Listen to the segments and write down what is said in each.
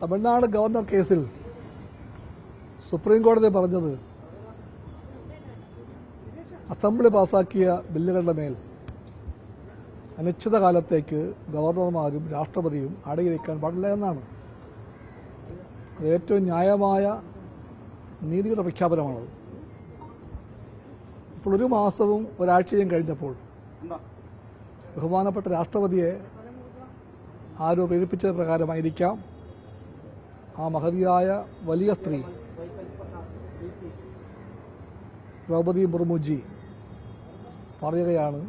Tamil Nadu governor കേസിൽ supreme കോടതി പറഞ്ഞത് അസംബ്ലി പാസാക്കിയ ബില്ലുകളുടെ മേൽ അനിശ്ചിതകാലത്തേക്ക് ഗവർണർമാരും രാഷ്ട്രപതിയും അടയിരിക്കാൻ പാടില്ല എന്നാണ്. അത് ഏറ്റവും ന്യായമായ നീതിയുടെ പ്രഖ്യാപനമാണത് ഇപ്പോൾ ഒരു മാസവും ഒരാഴ്ചയും കഴിഞ്ഞപ്പോൾ ബഹുമാനപ്പെട്ട രാഷ്ട്രപതിയെ ആരോ പ്രകാരമായിരിക്കാം. ആ മഹതിയായ വലിയ സ്ത്രീ ദ്രൗപദി മുർമുജി പറയുകയാണ്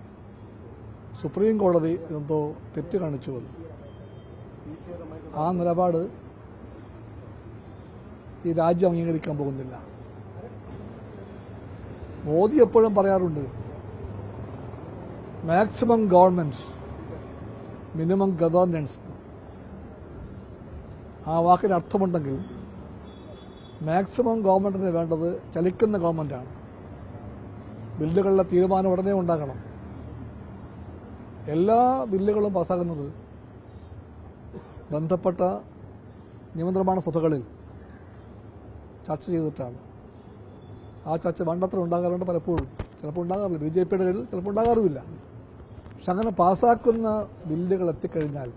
സുപ്രീം കോടതി എന്തോ തെറ്റ് കാണിച്ചു എന്ന്. ആ നിലപാട് ഈ രാജ്യം അംഗീകരിക്കാൻ പോകുന്നില്ല മോദി എപ്പോഴും പറയാറുണ്ട് മാക്സിമം ഗവൺമെന്റ് മിനിമം ഗവേണൻസ് ആ വാക്കിന് അർത്ഥമുണ്ടെങ്കിൽ മാക്സിമം ഗവൺമെന്റിന് വേണ്ടത് ചലിക്കുന്ന ഗവൺമെന്റാണ് ബില്ലുകളിലെ തീരുമാനം ഉടനെ ഉണ്ടാകണം. എല്ലാ ബില്ലുകളും പാസ്സാകുന്നത് ബന്ധപ്പെട്ട നിയമനിർമ്മാണ സഭകളിൽ ചർച്ച ചെയ്തിട്ടാണ്. ആ ചർച്ച വേണ്ടത്ര ഉണ്ടാകാറുണ്ട് പലപ്പോഴും. ചിലപ്പോൾ ഉണ്ടാകാറില്ല. ബി ജെ പിയുടെ കയ്യിൽ ചിലപ്പോൾ ഉണ്ടാകാറുമില്ല. പക്ഷെ അങ്ങനെ പാസ്സാക്കുന്ന ബില്ലുകൾ എത്തിക്കഴിഞ്ഞാൽ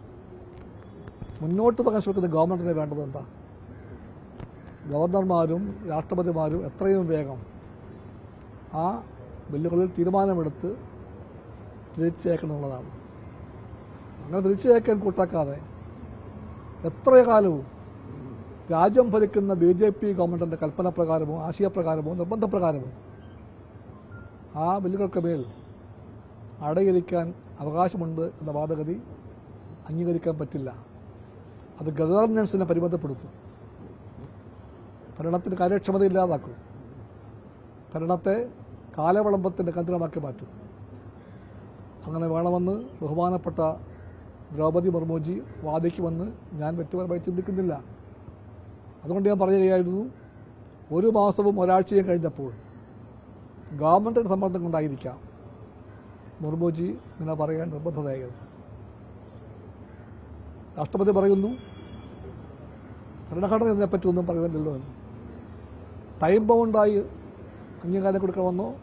മുന്നോട്ട് പോകാൻ ശ്രമിക്കുന്ന ഗവൺമെന്റിന് വേണ്ടത് എന്താ? ഗവർണർമാരും രാഷ്ട്രപതിമാരും എത്രയും വേഗം ആ ബില്ലുകളിൽ തീരുമാനമെടുത്ത് തിരിച്ചേക്കണമെന്നുള്ളതാണ് അങ്ങനെ തിരിച്ചേക്കാൻ കൂട്ടാക്കാതെ എത്ര കാലവും രാജ്യം ഭരിക്കുന്ന ബി ജെ പി ഗവൺമെന്റിന്റെ കൽപ്പന പ്രകാരമോ ആശയപ്രകാരമോ നിർബന്ധപ്രകാരമോ ആ ബില്ലുകൾക്ക് മേൽ അടയിരിക്കാൻ അവകാശമുണ്ട് എന്ന വാദഗതി അംഗീകരിക്കാൻ പറ്റില്ല. അത് ഗവേർണൻസിനെ പരിമിതപ്പെടുത്തും. ഭരണത്തിന് കാര്യക്ഷമത ഇല്ലാതാക്കും. ഭരണത്തെ കാലവിളംബത്തിന്റെ കേന്ദ്രമാക്കി മാറ്റും. അങ്ങനെ വേണമെന്ന് ബഹുമാനപ്പെട്ട ദ്രൗപദി മുർമുജി വാദിക്കുമെന്ന് ഞാൻ വ്യക്തിപരമായി ചിന്തിക്കുന്നില്ല. അതുകൊണ്ട് ഞാൻ പറയുകയായിരുന്നു ഒരു മാസവും ഒരാഴ്ചയും കഴിഞ്ഞപ്പോൾ ഗവൺമെന്റിന്റെ സമ്മർദ്ദം കൊണ്ടായിരിക്കാം മുർമുജി ഇങ്ങനെ പറയാൻ നിർബന്ധതയായത് രാഷ്ട്രപതി പറയുന്നു ഭരണഘടന ഇതിനെപ്പറ്റി ഒന്നും പറയുന്നില്ലല്ലോ എന്ന്. ടൈം ബൗണ്ടായി അംഗീകാരം കൊടുക്കണമെന്നോ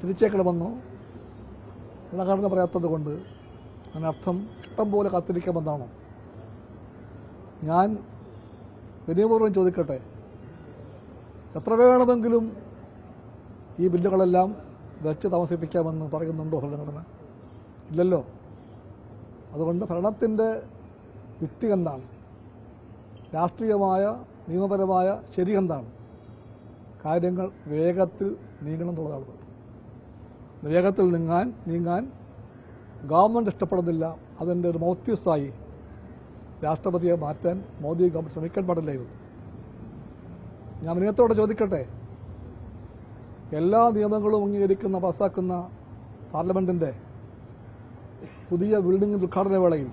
തിരിച്ചേക്കണമെന്നോ ഭരണഘടന പറയാത്തത് കൊണ്ട് അതിനർത്ഥം ഇഷ്ടം പോലെ കാത്തിരിക്കാമെന്നാണോ ഞാൻ വിനയപൂർവം ചോദിക്കട്ടെ. എത്ര വേണമെങ്കിലും ഈ ബില്ലുകളെല്ലാം വെച്ച് താമസിപ്പിക്കാമെന്ന് പറയുന്നുണ്ടോ ഭരണഘടന? ഇല്ലല്ലോ. അതുകൊണ്ട് ഭരണത്തിന്റെ യുക്തി എന്താണ്? രാഷ്ട്രീയമായ നിയമപരമായ ശരി എന്താണ് കാര്യങ്ങൾ വേഗത്തിൽ നീങ്ങണം എന്നുള്ളതാണ്. വേഗത്തിൽ നീങ്ങാൻ നീങ്ങാൻ ഗവൺമെന്റ് ഇഷ്ടപ്പെടുന്നില്ല. അതിന്റെ ഒരു മൗത്ത് രാഷ്ട്രപതിയെ മാറ്റാൻ മോദി ഗവൺമെന്റ് ശ്രമിക്കാൻ പാടില്ലായിരുന്നു. ഞാൻ വിനയത്തോടെ ചോദിക്കട്ടെ? എല്ലാ നിയമങ്ങളും അംഗീകരിക്കുന്ന പാസ്സാക്കുന്ന പാർലമെന്റിന്റെ പുതിയ ബിൽഡിംഗ് ഉദ്ഘാടന വേളയിൽ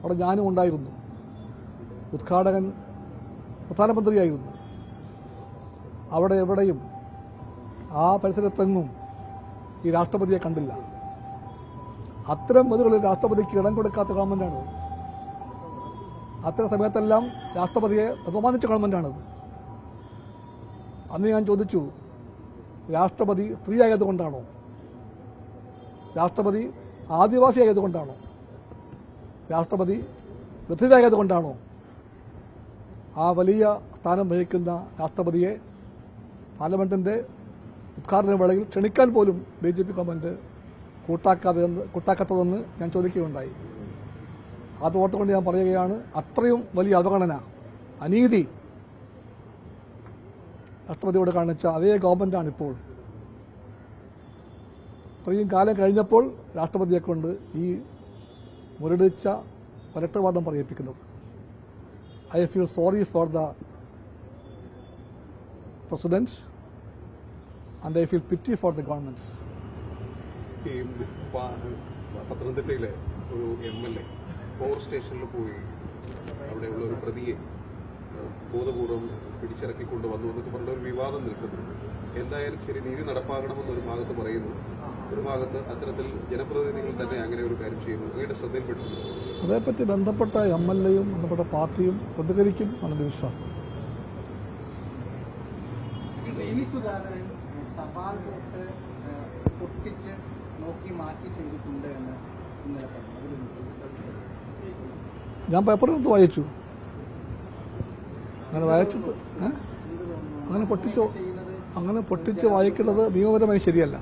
അവിടെ ഞാനും ഉണ്ടായിരുന്നു. ഉദ്ഘാടകൻ പ്രധാനമന്ത്രിയായിരുന്നു. അവിടെ എവിടെയും ആ പരിസരത്തെങ്ങും ഈ രാഷ്ട്രപതിയെ കണ്ടില്ല. അത്തരം ബന്ധുകളിൽ രാഷ്ട്രപതിക്ക് ഇടം കൊടുക്കാത്ത ഗവൺമെന്റാണ് അത്തരം സമയത്തെല്ലാം രാഷ്ട്രപതിയെ അപമാനിച്ച ഗവൺമെന്റാണത്. അന്ന് ഞാൻ ചോദിച്ചു രാഷ്ട്രപതി സ്ത്രീ ആയതുകൊണ്ടാണോ രാഷ്ട്രപതി ആദിവാസി ആയതുകൊണ്ടാണോ രാഷ്ട്രപതി പൃഥ്വിയായതുകൊണ്ടാണോ ആ വലിയ സ്ഥാനം വഹിക്കുന്ന രാഷ്ട്രപതിയെ പാർലമെന്റിന്റെ ഉദ്ഘാടന വേളയിൽ ക്ഷണിക്കാൻ പോലും ബി ജെ പി ഗവൺമെന്റ് കൂട്ടാക്കാതെ കൂട്ടാക്കാത്തതെന്ന് ഞാൻ ചോദിക്കുകയുണ്ടായി. അത് ഓർത്തുകൊണ്ട് ഞാൻ പറയുകയാണ് അത്രയും വലിയ അവഗണന അനീതി രാഷ്ട്രപതിയോട് കാണിച്ച അതേ ഗവൺമെന്റാണ് ഇപ്പോൾ. ഇത്രയും കാലം കഴിഞ്ഞപ്പോൾ രാഷ്ട്രപതിയെ കൊണ്ട് ഈ മുരടിച്ച പരട്ടവാദം പറയിപ്പിക്കുന്നത്. Sorry for the president and I feel pity for the government ഈ പ- പത്തനംതിട്ടയിലെ ഒരു എം എൽ എ പവർ സ്റ്റേഷനിൽ പോയി അവിടെയുള്ള ഒരു പ്രതിയെ ബോധപൂർവം പിടിച്ചിറക്കിക്കൊണ്ട് വന്നു എന്നൊക്കെ പറഞ്ഞ ഒരു വിവാദം നിൽക്കുന്നുണ്ട്. എന്തായാലും ശരി നീതി നടപ്പാക്കണമെന്ന് ഒരു ഭാഗത്ത് പറയുന്നു. ഒരു ഭാഗത്ത് അത്തരത്തിൽ ജനപ്രതിനിധികൾ തന്നെ അങ്ങനെ ഒരു കാര്യം ചെയ്യുന്നു. അങ്ങയുടെ ശ്രദ്ധയിൽപ്പെട്ടിട്ടുണ്ട് അതേപ്പറ്റി ബന്ധപ്പെട്ട എം എൽ എയും ബന്ധപ്പെട്ട പാർട്ടിയും പ്രതികരിക്കും എന്നെന്റെ വിശ്വാസം. സുധാകരൻ തപാൽ വോട്ട് പൊട്ടിച്ച് നോക്കി മാറ്റി ചെയ്തിട്ടുണ്ട് എന്ന് ഇന്നലെ പറഞ്ഞു. ഞാൻ പേപ്പറിനകത്ത് വായിച്ചു. അങ്ങനെ തോന്നുന്നു അങ്ങനെ പൊട്ടിച്ചോ അങ്ങനെ പൊട്ടിച്ച് വായിക്കുന്നത് നിയമപരമായി ശരിയല്ല.